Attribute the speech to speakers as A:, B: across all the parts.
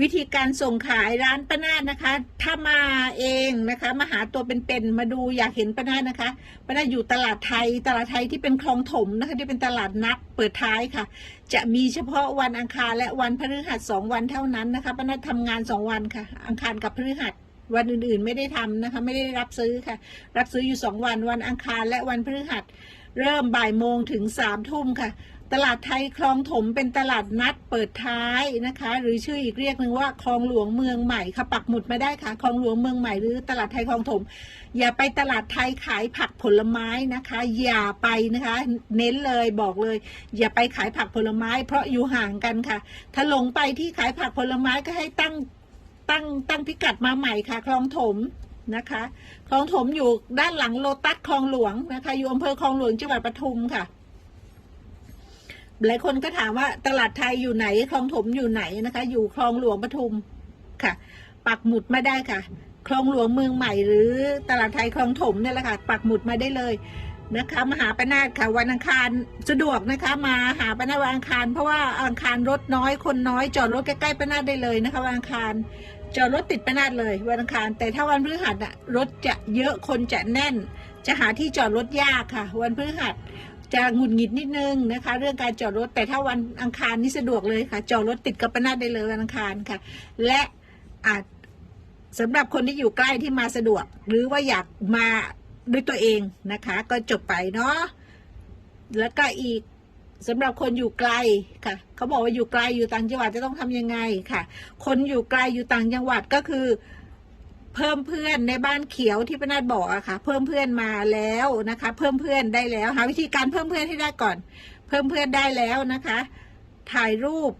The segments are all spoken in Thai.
A: วิธีการส่งขายร้านป้านาดนะคะ ถ้ามาเองนะคะ มาหาตัวเป็นๆ มาดูอยากเห็นป้านาดนะคะป้านาดอยู่ตลาดไทย ตลาดไทยที่เป็นคลองถมนะคะ ที่เป็นตลาดนัดเปิดท้ายค่ะ จะมีเฉพาะวันอังคารและวันพฤหัสสองวันเท่านั้นนะคะป้านาดทำงานสองวันค่ะ อังคารกับพฤหัสวันอื่นๆไม่ได้ทำนะคะ ไม่ได้รับซื้อค่ะ รับซื้ออยู่สองวันวันอังคารและวันพฤหัส เริ่มบ่ายโมงถึงสามทุ่มค่ะ ตลาดไทยคลองถมเป็นตลาดนัดเปิดท้ายนะคะ หรือชื่ออีกเรียกหนึ่งว่าคลองหลวงเมืองใหม่ค่ะปักหมุดมาได้ค่ะคลองหลวงเมืองใหม่หรือตลาดไทยคลองถม อย่าไปตลาดไทยขายผักผลไม้นะคะ อย่าไปนะคะ เน้นเลยบอกเลย อย่าไปขายผักผลไม้ เพราะอยู่ห่างกันค่ะ ถ้าหลงไปที่ขายผักผลไม้ก็ให้ตั้งตั้งตั้งพิกัดมาใหม่ค่ะ คลองถมนะคะคลองถมอยู่ด้านหลังโลตัสคลองหลวงนะคะอยู่อำเภอคลองหลวงจังหวัดปทุมค่ะ หลายคนก็ถามว่าตลาดไทยอยู่ไหนคลองถมอยู่ไหนนะคะ อยู่คลองหลวงปทุมค่ะ ปักหมุดมาได้ค่ะ คลองหลวงเมืองใหม่ หรือตลาดไทยคลองถมเนี่ยแหละค่ะ ปักหมุดมาได้เลยนะคะมาหาปนาดค่ะวันอังคารสะดวกนะคะ มาหาปนาดวันอังคาร เพราะว่าอังคารรถน้อยคนน้อย จอดรถใกล้ๆปนาดได้เลยนะคะวันอังคารจอดรถติดปนาดเลยวันอังคาร แต่ถ้าวันพฤหัสอะรถจะเยอะคนจะแน่น จะหาที่จอดรถยากค่ะ วันพฤหัส จะหงุดหงิดนิดนึงนะคะ เรื่องการจอดรถแต่ถ้าวันอังคารนี่สะดวกเลยค่ะ จอดรถติดกับปนาดได้เลยวันอังคารค่ะ และอาจสำหรับคนที่อยู่ใกล้ที่มาสะดวก หรือว่าอยากมาด้วยตัวเองนะคะ ก็จบไปเนาะแล้วก็อีกสำหรับคนอยู่ไกลค่ะ เขาบอกว่าอยู่ไกลอยู่ต่างจังหวัดจะต้องทำยังไงค่ะ คนอยู่ไกลอยู่ต่างจังหวัดก็คือ เพิ่มเพื่อนในบ้านเขียวที่พนาดบอกอะค่ะ เพิ่มเพื่อนมาแล้วนะคะ เพิ่มเพื่อนได้แล้วหาวิธีการเพิ่มเพื่อนให้ได้ก่อน เพิ่มเพื่อนได้แล้วนะคะ ถ่ายรูป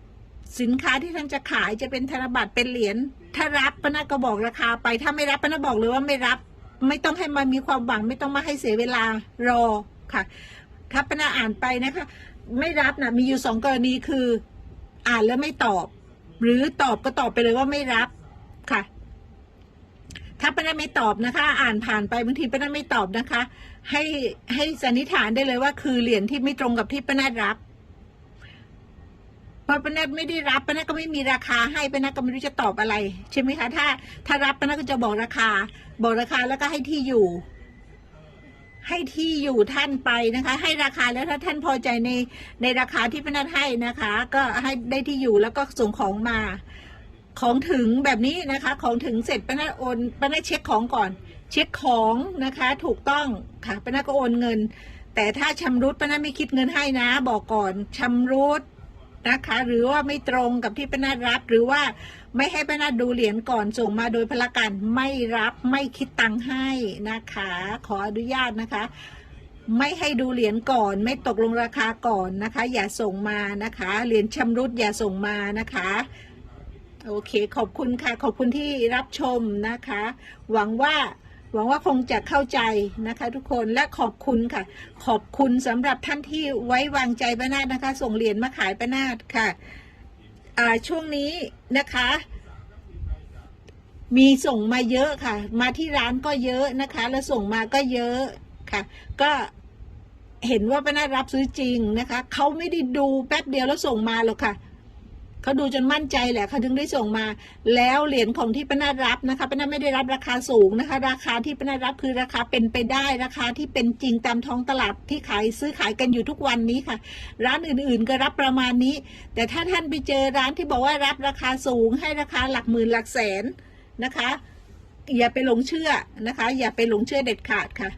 A: สินค้าที่ท่านจะขายจะเป็นธนบัตรเป็นเหรียญถ้ารับพนาดก็บอกราคาไปถ้าไม่รับพนาดบอกเลยว่าไม่รับ ไม่ต้องให้มามีความหวัง ไม่ต้องมาให้เสียเวลารอค่ะถ้าพนาอ่านไปนะคะ ไม่รับนะมีอยู่สองกรณีคือ อ่านแล้วไม่ตอบ หรือตอบก็ตอบไปเลยว่าไม่รับค่ะ ถ้าป้านัทไม่ตอบนะคะ อ่านผ่านไปบางทีป้านัทไม่ตอบนะคะ ให้ให้สันนิษฐานได้เลยว่า คือเหรียญที่ไม่ตรงกับที่ป้านัทรับเพราะป้านัทไม่ได้รับป้านัทก็ไม่มีราคาให้ป้านัทก็ไม่รู้จะตอบอะไร ใช่ไหมคะ ถ้า ถ้ารับป้านัทก็จะบอกราคา บอกราคาแล้วก็ให้ที่อยู่ ให้ที่อยู่ท่านไปนะคะ ให้ราคาแล้วถ้าท่านพอใจในในราคาที่ป้านัทให้นะคะ ก็ให้ได้ที่อยู่แล้วก็ส่งของมา ของถึงแบบนี้นะคะ ของถึงเสร็จป้านาโอนป้านาเช็คของก่อน เช็คของนะคะถูกต้องค่ะป้านาก็โอนเงิน แต่ถ้าชำรุดป้านาไม่คิดเงินให้นะ บอกก่อนชำรุดนะคะหรือว่าไม่ตรงกับที่ป้านารับ หรือว่าไม่ให้ป้านาดูเหรียญก่อนส่งมาโดยพละการไม่รับไม่คิดตังค์ให้นะคะ ขออนุญาตนะคะไม่ให้ดูเหรียญก่อน ไม่ตกลงราคาก่อนนะคะ อย่าส่งมานะคะ เหรียญชำรุดอย่าส่งมานะคะ โอเคขอบคุณค่ะ ขอบคุณที่รับชมนะคะ หวังว่าหวังว่าคงจะเข้าใจนะคะทุกคนและขอบคุณค่ะ ขอบคุณสำหรับท่านที่ไว้วางใจป้านาดนะคะ ส่งเหรียญมาขายป้านาดค่ะอ่าช่วงนี้นะคะ มีส่งมาเยอะค่ะ มาที่ร้านก็เยอะนะคะ แล้วส่งมาก็เยอะค่ะ ก็เห็นว่าป้านาดรับซื้อจริงนะคะเขาไม่ได้ดูแป๊บเดียวแล้วส่งมาหรอกค่ะ เขาดูจนมั่นใจแหละเขาถึงได้ส่งมา แล้วเหรียญของที่ป้านารับนะคะป้านาไม่ได้รับราคาสูงนะคะ ราคาที่ป้านารับคือราคาเป็นไปได้ราคาที่เป็นจริงตามท้องตลาดที่ขายซื้อขายกันอยู่ทุกวันนี้ค่ะ ร้านอื่นๆก็รับประมาณนี้ แต่ถ้าท่านไปเจอร้านที่บอกว่ารับราคาสูง ให้ราคาหลักหมื่นหลักแสนนะคะ อย่าไปหลงเชื่อนะคะ อย่าไปหลงเชื่อเด็ดขาดค่ะ